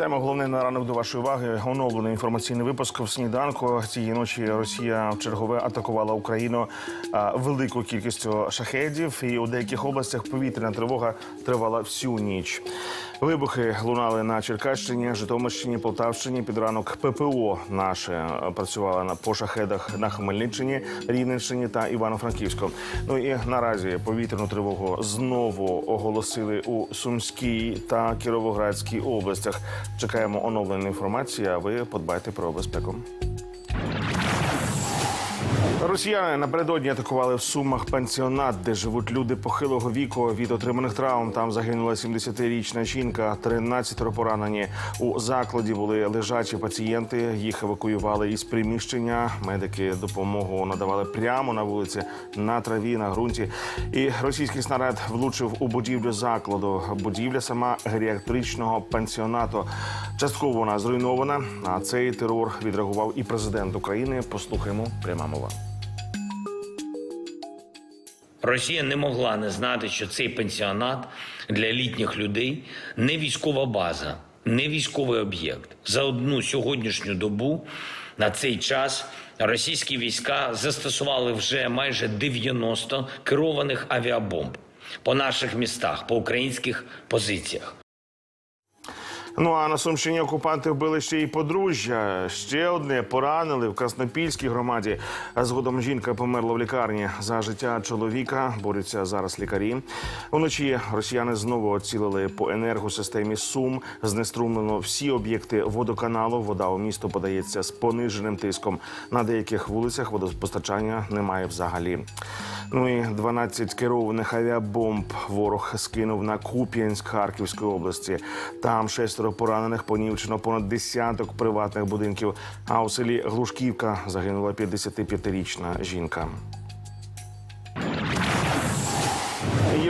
Вітаємо головне на ранок до вашої уваги. Оновлений інформаційний випуск в сніданку. Цієї ночі Росія в чергове атакувала Україну великою кількістю шахедів, і у деяких областях повітряна тривога тривала всю ніч. Вибухи лунали на Черкащині, Житомирщині, Полтавщині. Під ранок ППО наше е, працювало на по шахедах на Хмельниччині, Рівненщині та Івано-Франківську. Ну і наразі повітряну тривогу знову оголосили у Сумській та Кіровоградській областях. Чекаємо оновленої інформації. А ви подбайте про безпеку. Росіяни напередодні атакували в Сумах пансіонат, де живуть люди похилого віку від отриманих травм. Там загинула 70-річна жінка, 13 поранені. У закладі були лежачі пацієнти. Їх евакуювали із приміщення. Медики допомогу надавали прямо на вулиці на траві, на ґрунті. І російський снаряд влучив у будівлю закладу. Будівля сама геріатричного пансіонату. Частково вона зруйнована. На цей терор відреагував і президент України. Послухаємо пряма мова. Росія не могла не знати, що цей пенсіонат для літніх людей не військова база, не військовий об'єкт. За одну сьогоднішню добу на цей час російські війська застосували вже майже 90 керованих авіабомб по наших містах, по українських позиціях. Ну а на Сумщині окупанти вбили ще й подружжя. Ще одне поранили в Краснопільській громаді. Згодом жінка померла в лікарні. За життя чоловіка борються зараз лікарі. Уночі росіяни знову оцілили по енергосистемі Сум. Знеструмлено всі об'єкти водоканалу. Вода у місто подається з пониженим тиском. На деяких вулицях водопостачання немає взагалі. Ну і 12 керованих авіабомб ворог скинув на Куп'янськ Харківської області. Там шестеро поранених понівчено понад десяток приватних будинків. А у селі Глушківка загинула 55-річна жінка.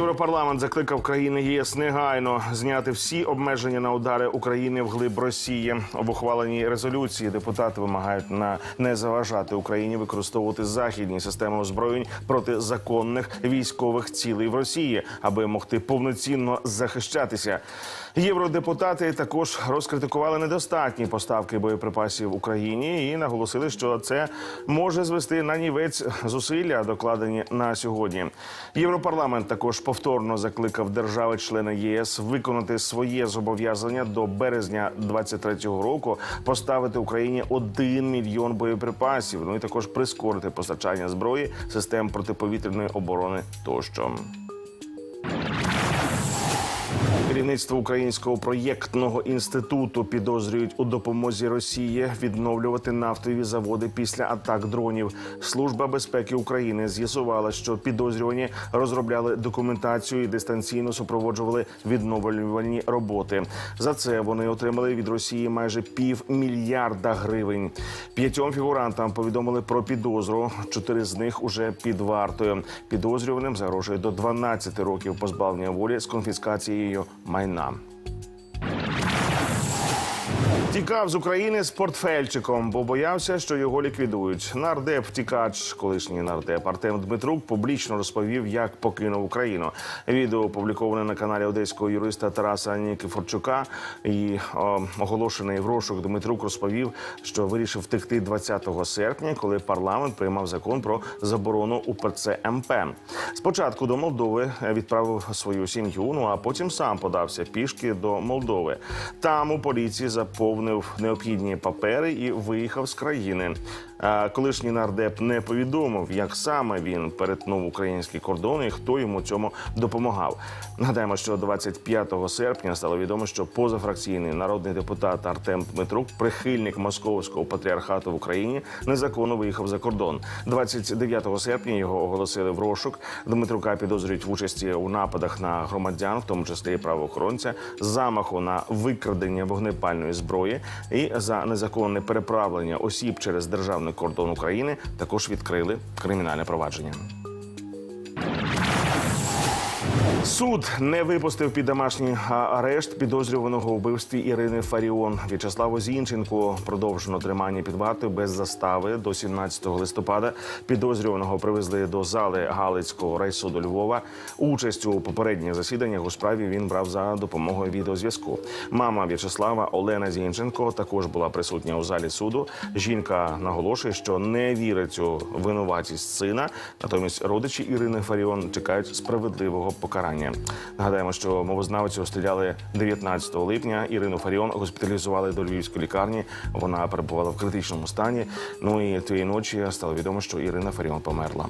Європарламент закликав країни ЄС негайно зняти всі обмеження на удари України вглиб Росії. В ухваленій резолюції депутати вимагають на не заважати Україні використовувати західні системи озброєнь проти законних військових цілей в Росії, аби могти повноцінно захищатися. Євродепутати також розкритикували недостатні поставки боєприпасів Україні і наголосили, що це може звести на нівець зусилля, докладені на сьогодні. Європарламент також повторно закликав держави-члени ЄС виконати своє зобов'язання до березня 23-го року, поставити Україні 1 мільйон боєприпасів. Ну і також прискорити постачання зброї, систем протиповітряної оборони тощо. Керівництво українського проєктного інституту підозрюють у допомозі Росії відновлювати нафтові заводи після атак дронів. Служба безпеки України з'ясувала, що підозрювані розробляли документацію і дистанційно супроводжували відновлювальні роботи. За це вони отримали від Росії майже пів мільярда гривень. П'ятьом фігурантам повідомили про підозру. Чотири з них уже під вартою. Підозрюваним загрожує до 12 років позбавлення волі з конфіскацією майна. Тікав з України з портфельчиком, бо боявся, що його ліквідують. Нардеп втікач, колишній нардеп Артем Дмитрук публічно розповів, як покинув Україну. Відео опубліковане на каналі одеського юриста Тараса Нікіфорчука. І о, оголошений в розшук Дмитрук розповів, що вирішив втекти 20 серпня, коли парламент приймав закон про заборону УПЦ МП. Спочатку до Молдови відправив свою сім'ю. Ну а потім сам подався пішки до Молдови. Там у поліції заповнив необхідні папери і виїхав з країни. Колишній нардеп не повідомив, як саме він перетнув український кордон і хто йому цьому допомагав. Нагадаємо, що 25 серпня стало відомо, що позафракційний народний депутат Артем Дмитрук, прихильник московського патріархату в Україні, незаконно виїхав за кордон. 29 серпня його оголосили в розшук. Дмитрука підозрюють в участі у нападах на громадян, в тому числі правоохоронця, замаху на викрадення вогнепальної зброї і за незаконне переправлення осіб через державний кордон України також відкрили кримінальне провадження. Суд не випустив під домашній арешт підозрюваного у вбивстві Ірини Фаріон. В'ячеславу Зінченку продовжено тримання під вартою без застави до 17 листопада. Підозрюваного привезли до зали Галицького райсуду Львова. Участь у попередніх засіданнях у справі він брав за допомогою відеозв'язку. Мама В'ячеслава Олена Зінченко також була присутня у залі суду. Жінка наголошує, що не вірить у винуватість сина. Натомість родичі Ірини Фаріон чекають справедливого покарання. Нагадаємо, що мовознавцю стріляли 19 липня. Ірину Фаріон госпіталізували до львівської лікарні. Вона перебувала в критичному стані. Ну і тієї ночі стало відомо, що Ірина Фаріон померла.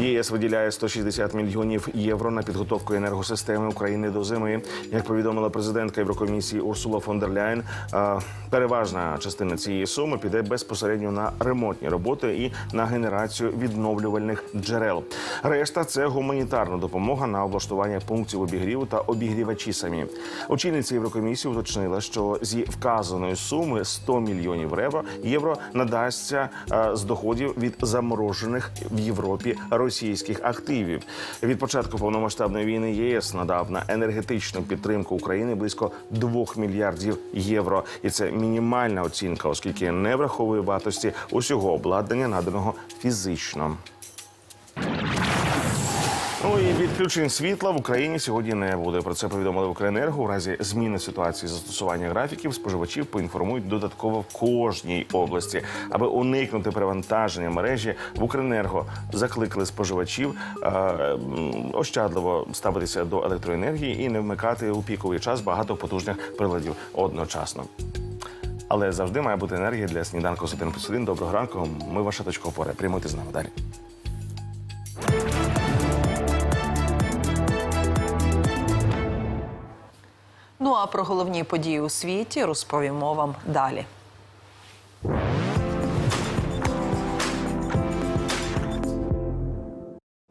ЄС виділяє 160 мільйонів євро на підготовку енергосистеми України до зими. Як повідомила президентка Єврокомісії Урсула фон дер Ляєн, е, переважна частина цієї суми піде безпосередньо на ремонтні роботи і на генерацію відновлювальних джерел. Решта це гуманітарна допомога на облаштування пунктів обігріву та обігрівачі самі. Очільниця Єврокомісії уточнила, що зі вказаної суми 100 мільйонів євро євро надасться е, з доходів від заморожених в Європі російських активів. Від початку повномасштабної війни ЄС надав на енергетичну підтримку України близько 2 мільярдів євро, і це мінімальна оцінка, оскільки не враховує вартості усього обладнання, наданого фізично. Ну і відключень світла в Україні сьогодні не буде. Про це повідомили в Укренерго. У разі зміни ситуації застосування графіків споживачів поінформують додатково в кожній області, аби уникнути перевантаження мережі. В Укренерго закликали споживачів е, ощадливо ставитися до електроенергії і не вмикати у піковий час багато потужних приладів одночасно. Але завжди має бути енергія для сніданку з 1 плюс 1. Доброго ранку. Ми ваша точка опори. Прямуйте з нами далі. Ну а про головні події у світі розповімо вам далі.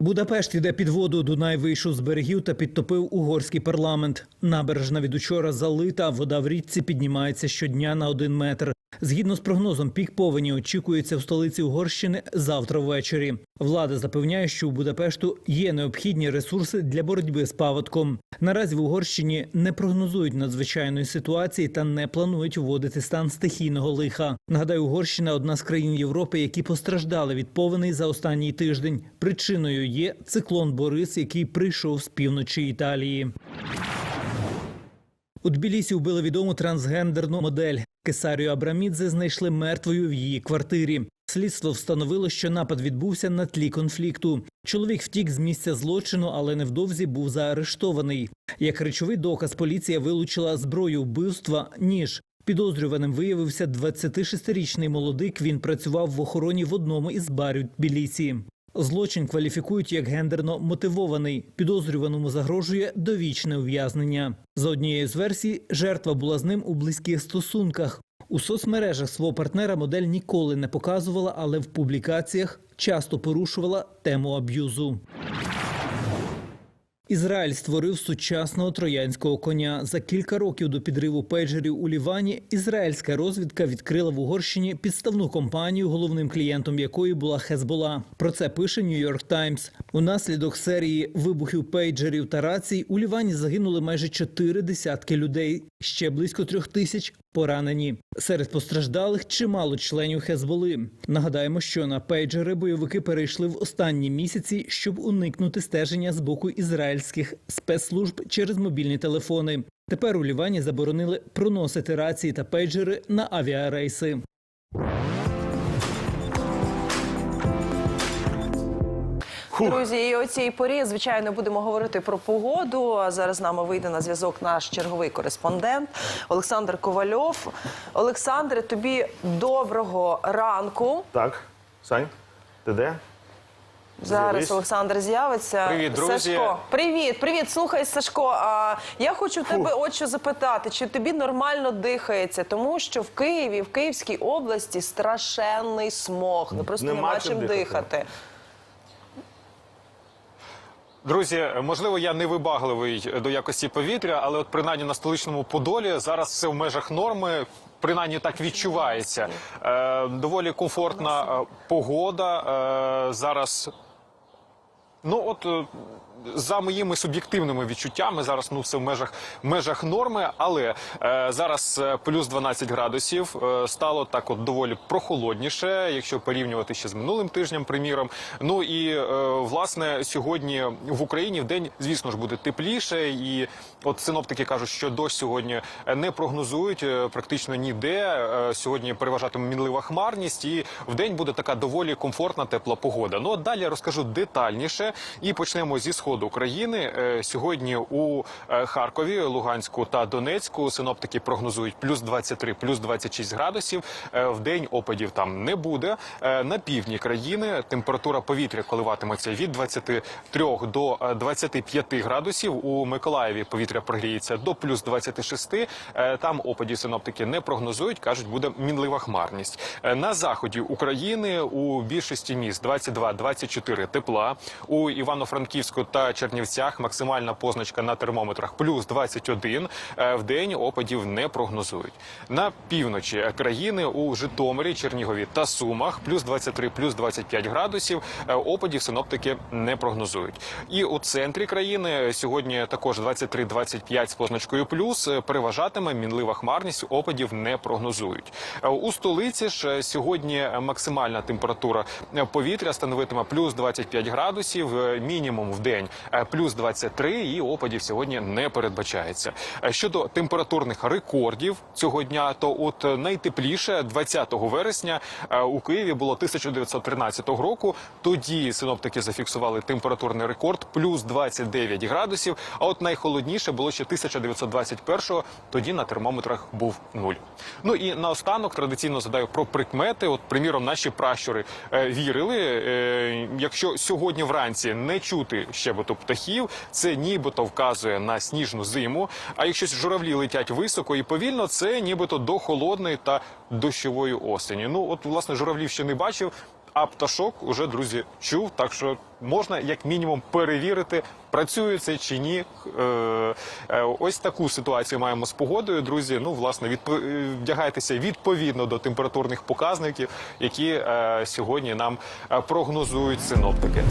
Будапешт іде під воду. Дунай вийшов з берегів та підтопив угорський парламент. Набережна від учора залита. Вода в річці піднімається щодня на один метр. Згідно з прогнозом, пік повені очікується в столиці Угорщини завтра ввечері. Влада запевняє, що у Будапешту є необхідні ресурси для боротьби з паводком. Наразі в Угорщині не прогнозують надзвичайної ситуації та не планують вводити стан стихійного лиха. Нагадаю, Угорщина одна з країн Європи, які постраждали від повеней за останній тиждень. Причиною є циклон Борис, який прийшов з півночі Італії. У Тбілісі вбили відому трансгендерну модель. Кесарію Абрамідзе знайшли мертвою в її квартирі. Слідство встановило, що напад відбувся на тлі конфлікту. Чоловік втік з місця злочину, але невдовзі був заарештований. Як речовий доказ, поліція вилучила зброю вбивства ніж. Підозрюваним виявився 26-річний молодик. Він працював в охороні в одному із барів Тбілісі. Злочин кваліфікують як гендерно мотивований. Підозрюваному загрожує довічне ув'язнення. За однією з версій, жертва була з ним у близьких стосунках. У соцмережах свого партнера модель ніколи не показувала, але в публікаціях часто порушувала тему аб'юзу. Ізраїль створив сучасного троянського коня. За кілька років до підриву пейджерів у Лівані ізраїльська розвідка відкрила в Угорщині підставну компанію, головним клієнтом якої була Хезбола. Про це пише Нью-Йорк Таймс. Унаслідок серії вибухів пейджерів та рацій у Лівані загинули майже чотири десятки людей. Ще близько трьох тисяч поранені. Серед постраждалих чимало членів Хезболи. Нагадаємо, що на пейджери бойовики перейшли в останні місяці, щоб уникнути стеження з боку ізраїльських спецслужб через мобільні телефони. Тепер у Лівані заборонили проносити рації та пейджери на авіарейси. Друзі, і о цій порі, звичайно, будемо говорити про погоду. Зараз з нами вийде на зв'язок наш черговий кореспондент Олександр Ковальов. Олександре, тобі доброго ранку. Так, Сань, ти де? Зараз Олександр з'явиться. Привіт, друзі. Сашко, привіт, привіт. Слухай, Сашко. А я хочу тебе от що запитати, чи тобі нормально дихається, тому що в Києві, в Київській області страшенний смог. Ну просто Нема нема, чим чим дихати. дихати. Друзі, можливо, я не вибагливий до якості повітря, але от принаймні на столичному Подолі зараз все в межах норми. Принаймні так відчувається. Е, доволі комфортна е, погода. Е, зараз Ну от е, за моїми суб'єктивними відчуттями, зараз ну все в межах межах норми, але е, зараз е, плюс 12 градусів е, стало так, от доволі прохолодніше, якщо порівнювати ще з минулим тижнем, приміром. Ну і е, власне сьогодні в Україні в день, звісно ж, буде тепліше, і от синоптики кажуть, що дощ сьогодні не прогнозують е, практично ніде. Е, Сьогодні переважатиме мінлива хмарність, і в день буде така доволі комфортна тепла погода. Ну а далі я розкажу детальніше і почнемо зі сходу України. Е, Сьогодні у е, Харкові, Луганську та Донецьку синоптики прогнозують плюс 23, плюс 26 градусів. Е, В день опадів там не буде. На півдні країни температура повітря коливатиметься від 23 до е, 25 градусів. У Миколаєві повітря прогріється до плюс 26. Е, Там опадів синоптики не прогнозують, кажуть, буде мінлива хмарність. На заході України у більшості міст 22-24 тепла. У Івано-Франківську та Чернівцях максимальна позначка на термометрах плюс 21. Е, В день опадів не прогнозують. На півночі країни у Житомирі, Чернігові та Сумах плюс 23, плюс 25 градусів. Е, Опадів синоптики не прогнозують. І у центрі країни сьогодні також 23-25 з позначкою плюс. Е, Переважатиме мінлива хмарність. Опадів не прогнозують. У столиці ж сьогодні максимальна температура повітря становитиме плюс 25 градусів, е, мінімум в день е, плюс 23, і опадів сьогодні не передбачається. Е, Щодо температурних рекордів цього дня, то от е, найтепліше 20 вересня у Києві було 1913 року. Тоді синоптики зафіксували температурний рекорд плюс 29 градусів. А от найхолодніше було ще 1921-го, Тоді на термометрах був нуль. Ну і наостанок традиційно задаю про прикмети. От, приміром, наші пращури вірили. Якщо сьогодні вранці не чути щебету птахів, це нібито вказує на сніжну зиму. А якщо журавлі летять високо і повільно, це нібито до холодної та дощової осені. Ну от власне журавлів ще не бачив. А пташок уже друзі чув, так що можна як мінімум перевірити, працює це чи ні. Е, е, ось таку ситуацію маємо з погодою, друзі. Ну, власне, відпо... е, вдягайтеся відповідно до температурних показників, які е, сьогодні нам е, прогнозують синоптики.